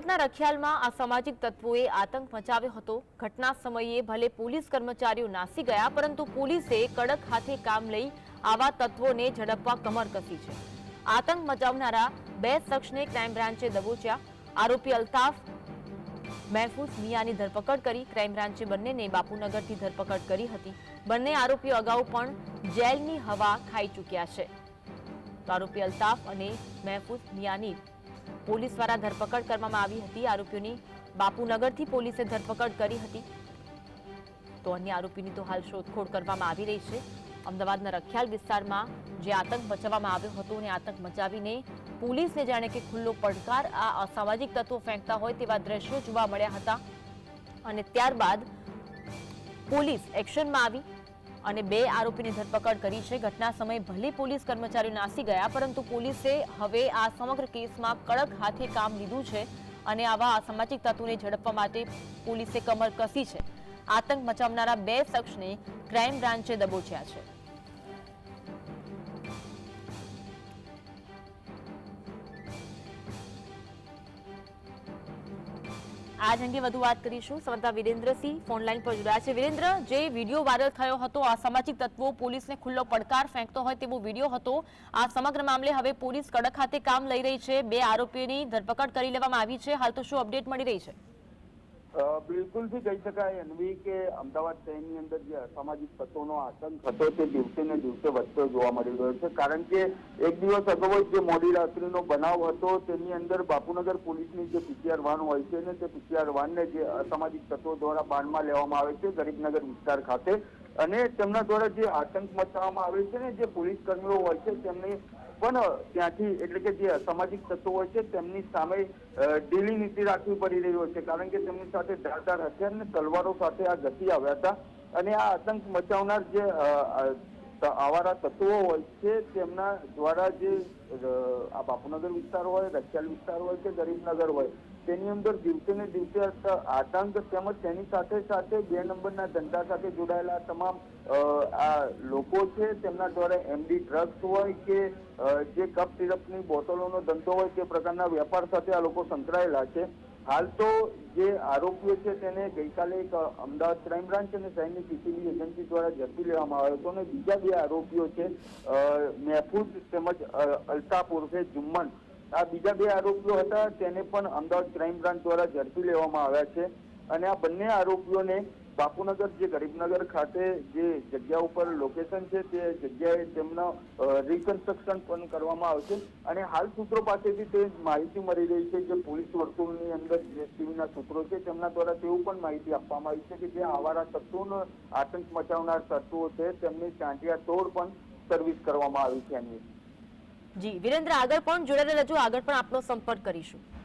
અમદાવાદના રખિયાલમાં અસામાજિક તત્વોએ આતંક મચાવ્યો હતો. ઘટના સમયે ભલે પોલીસ કર્મચારીઓ નાસી ગયા, પરંતુ પોલીસે કડક હાથે કામ લઈ આવા તત્વોને ઝડપવા કમર કસી છે. આતંક મચાવનારા બે શખ્સને ક્રાઇમ બ્રાન્ચે દબોચ્યા. આરોપી અલ્તાફ મહેફૂઝ મિયાની ધરપકડ કરી, ક્રાઇમ બ્રાન્ચે બંનેને બાપુનગરથી ધરપકડ કરી હતી. બંને આરોપીઓ અગાઉ પણ જેલની હવા ખાઈ ચૂક્યા છે. આરોપી અલ્તાફ અને મહેફૂઝ મિયાની પોલીસ દ્વારા ધરપકડ કરવામાં આવી હતી. આરોપીઓની બાપુનગરથી પોલીસે ધરપકડ કરી હતી. તો અન્ય આરોપીની તો હાલ શોધખોળ કરવામાં આવી રહી છે. અમદાવાદના રખિયાલ વિસ્તારમાં જે આતંક મચાવવામાં આવ્યો હતો અને આતંક મચાવીને પોલીસને જાણે કે ખુલ્લો પડકાર આ અસામાજિક તત્વો ફેંકતા હોય તેવા દ્રશ્યો જોવા મળ્યા હતા. અને ત્યારબાદ પોલીસ એક્શનમાં આવી. અને બે આરોપીની ધરપકડ કરી છે. ઘટના સમયે ભલે પોલીસ કર્મચારીઓ નાસી ગયા, પરંતુ પોલીસે હવે આ સમગ્ર કેસમાં કડક હાથે કામ લીધું છે અને આવા અસામાજિક તત્વોને ઝડપવા માટે પોલીસે કમર કસી છે. આતંક મચાવનારા બે શખ્સને ક્રાઇમ બ્રાન્ચે દબોચ્યા છે. આજ અંગે વધુ વાત કરીશું. સંવાદદાતા વિરેન્દ્રસિંહ ફોનલાઈન પર જોડાયા છે. વિરેન્દ્ર, જે વીડિયો વાયરલ થયો હતો અસામાજિક તત્વો પોલીસને ખુલ્લો પડકાર ફેંકતો હોય તેવો વીડિયો હતો. આ સમગ્ર મામલે હવે પોલીસ કડક ખાતે કામ લઈ રહી છે. બે આરોપીઓની ધરપકડ કરી લેવામાં આવી છે. હાલ તો શું અપડેટ મળી રહી છે? બિલકુલથી કહી શકાય. અન્વી કે અમદાવાદ શહેરની અંદર જે અસામાજિક તત્વોનો આતંક હતો, તે દિવસે ને દિવસે વધતો જોવા મળી રહ્યો છે. કારણ કે એક દિવસ અગાઉ જ જે મોડી રાત્રિનો બનાવ હતો, તેની અંદર બાપુનગર પોલીસની જે પીસીઆર વાન હોય છે ને તે પીસીઆર વાનને જે અસામાજિક તત્વો દ્વારા બાંધમાં લેવામાં આવે છે, ગરીબનગર વિસ્તાર ખાતે. અને તેમના દ્વારા જે આતંક મચાવવામાં આવે છે ને જે પોલીસ કર્મીઓ હોય છે, તેમની પણ ત્યાંથી એટલે કે જે અસામાજિક તત્વો હોય છે, તેમની સામે ઢીલી નીતિ રાખવી પડી રહી હોય છે. કારણ કે તેમની સાથે ધારદાર હથિયાર અને તલવારો સાથે આ ઘસી આવ્યા હતા. અને આ આતંક મચાવનાર જે આવારા તત્વો હોય છે, તેમના દ્વારા જે આ બાપુનગર વિસ્તાર હોય, રખિયાલ વિસ્તાર હોય કે ગરીબનગર હોય તેની અંદર દિવસે ને દિવસે આતંક તેમજ તેની સાથે સાથે બે નંબરના ધંધા સાથે જોડાયેલા તમામ આ લોકો છે, તેમના દ્વારા એમડી ડ્રગ્સ હોય કે જે કપ સિરપની બોટલોનો ધંધો હોય તે પ્રકારના વેપાર સાથે આ લોકો સંકળાયેલા છે. હાલ તો જે આરોપીઓ છે તેને ગઈકાલે એક અમદાવાદ ક્રાઇમ બ્રાન્ચ અને સૈનિક સીસીબી એજન્સી દ્વારા ઝડપી લેવામાં આવ્યો હતો અને બીજા બે આરોપીઓ છે મહેફૂઝ તેમજ અલ્તાફ ઉર્ફે જુમ્મન આ બીજા બે આરોપીઓ હતા, તેને પણ અમદાવાદ ક્રાઇમ બ્રાન્ચ દ્વારા ઝડપી લેવામાં આવ્યા છે. અને આ બંને આરોપીઓને બાપુનગર જે ગરીબનગર ખાતે જે જગ્યા ઉપર લોકેશન છે, તે જગ્યાએ તેમનો રિકન્સ્ટ્રક્શન પણ કરવામાં આવશે. અને હાલ સૂત્રો પાસેથી તે માહિતી મળી રહી છે જે પોલીસ વર્તુળની અંદર જેસીબીના સૂત્રો છે, તેમના દ્વારા તેવું પણ માહિતી આપવામાં આવી છે કે જે આવારા તત્વોનો આતંક મચાવનાર તત્વો છે, તેમની ચાંટિયા તોડ પણ સર્વિસ કરવામાં આવી છે એની જી વિરેન્દ્ર આગળ પણ જોડાયેલા રહેજો. આગળ પણ આપનો સંપર્ક કરીશું.